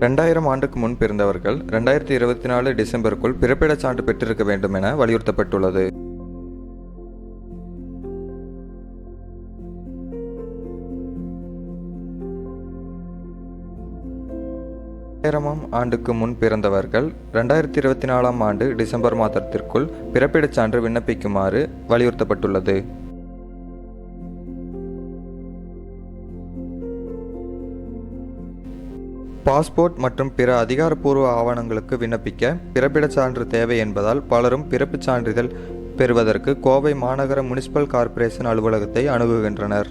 ரெண்டாயிரம் ஆண்டுக்கு முன் பிறந்தவர்கள் ரெண்டாயிரத்தி இருபத்தி நாலு டிசம்பருக்குள் பிறப்பிடச் சான்று பெற்றிருக்க வேண்டும் என வலியுறுத்தப்பட்டுள்ளது. ஆயிரமாம் ஆண்டுக்கு முன் பிறந்தவர்கள் ரெண்டாயிரத்தி இருபத்தி நாலாம் ஆண்டு டிசம்பர் மாதத்திற்குள் பிறப்பிடச் சான்று விண்ணப்பிக்குமாறு வலியுறுத்தப்பட்டுள்ளது. பாஸ்போர்ட் மற்றும் பிற அதிகாரப்பூர்வ ஆவணங்களுக்கு விண்ணப்பிக்க பிறப்பிடச் சான்று தேவை என்பதால் பலரும் பிறப்புச் சான்றிதழ் பெறுவதற்கு கோவை மாநகர முனிசிபல் கார்ப்பரேஷன் அலுவலகத்தை அணுகுகின்றனர்.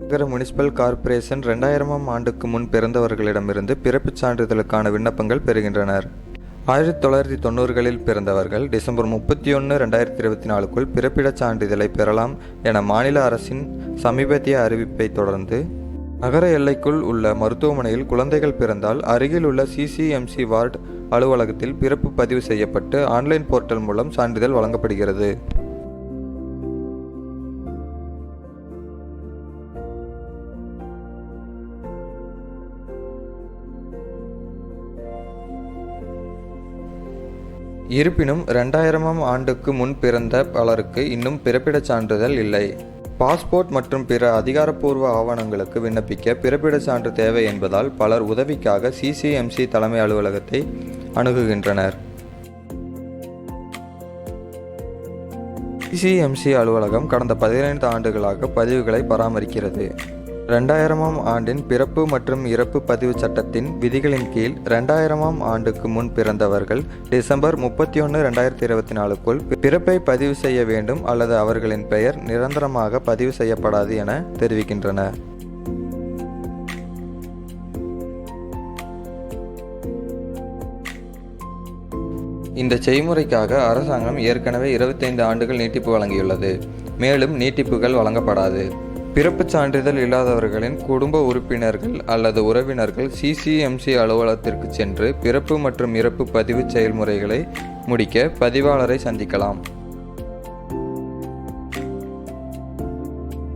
நகர முனிசிபல் கார்ப்பரேஷன் ரெண்டாயிரமாம் ஆண்டுக்கு முன் பிறந்தவர்களிடமிருந்து பிறப்புச் சான்றிதழுக்கான விண்ணப்பங்கள் பெறுகின்றனர். ஆயிரத்தி தொள்ளாயிரத்தி தொண்ணூறுகளில் பிறந்தவர்கள் டிசம்பர் முப்பத்தி ஒன்று ரெண்டாயிரத்தி இருபத்தி நாலுக்குள் பிறப்பிடச் சான்றிதழை பெறலாம் என மாநில அரசின் சமீபத்திய அறிவிப்பை தொடர்ந்து நகர எல்லைக்குள் உள்ள மருத்துவமனையில் குழந்தைகள் பிறந்தால் அருகில் உள்ள சிசிஎம்சி வார்டு அலுவலகத்தில் பிறப்பு பதிவு செய்யப்பட்டு ஆன்லைன் போர்ட்டல் மூலம் சான்றிதழ் வழங்கப்படுகிறது. இருப்பினும் ரெண்டாயிரமாம் ஆண்டுக்கு முன் பிறந்த பலருக்கு இன்னும் பிறப்பிடச் சான்றிதழ் இல்லை. பாஸ்போர்ட் மற்றும் பிற அதிகாரப்பூர்வ ஆவணங்களுக்கு விண்ணப்பிக்க பிறப்பிடச் சான்று தேவை என்பதால் பலர் உதவிக்காக சிசிஎம்சி தலைமை அலுவலகத்தை அணுகுகின்றனர். சிசிஎம்சி அலுவலகம் கடந்த பதினைந்து ஆண்டுகளாக பதிவுகளை பராமரிக்கிறது. ரெண்டாயிரமாம் ஆண்டின் பிறப்பு மற்றும் இறப்பு பதிவு சட்டத்தின் விதிகளின் கீழ் ரெண்டாயிரமாம் ஆண்டுக்கு முன் பிறந்தவர்கள் டிசம்பர் முப்பத்தி ஒன்று ரெண்டாயிரத்தி இருபத்தி நாலுக்குள் பிறப்பை பதிவு செய்ய வேண்டும் அல்லது அவர்களின் பெயர் நிரந்தரமாக பதிவு செய்யப்படாது என தெரிவிக்கின்றன. இந்த செய்முறைக்காக அரசாங்கம் ஏற்கனவே இருபத்தைந்து ஆண்டுகள் நீட்டிப்பு வழங்கியுள்ளது. மேலும் நீட்டிப்புகள் வழங்கப்படாது. பிறப்புச் சான்றிதழ் இல்லாதவர்களின் குடும்ப உறுப்பினர்கள் அல்லது உறவினர்கள் சிசிஎம்சி அலுவலகத்திற்கு சென்று பிறப்பு மற்றும் இறப்பு பதிவு செயல்முறைகளை முடிக்க பதிவாளரை சந்திக்கலாம்.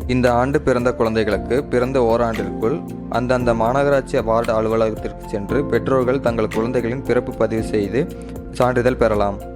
இந்த ஆண்டு பிறந்த குழந்தைகளுக்கு பிறந்த ஓராண்டிற்குள் அந்தந்த மாநகராட்சி வார்டு அலுவலகத்திற்கு சென்று பெற்றோர்கள் தங்கள் குழந்தைகளின் பிறப்பு பதிவு செய்து சான்றிதழ் பெறலாம்.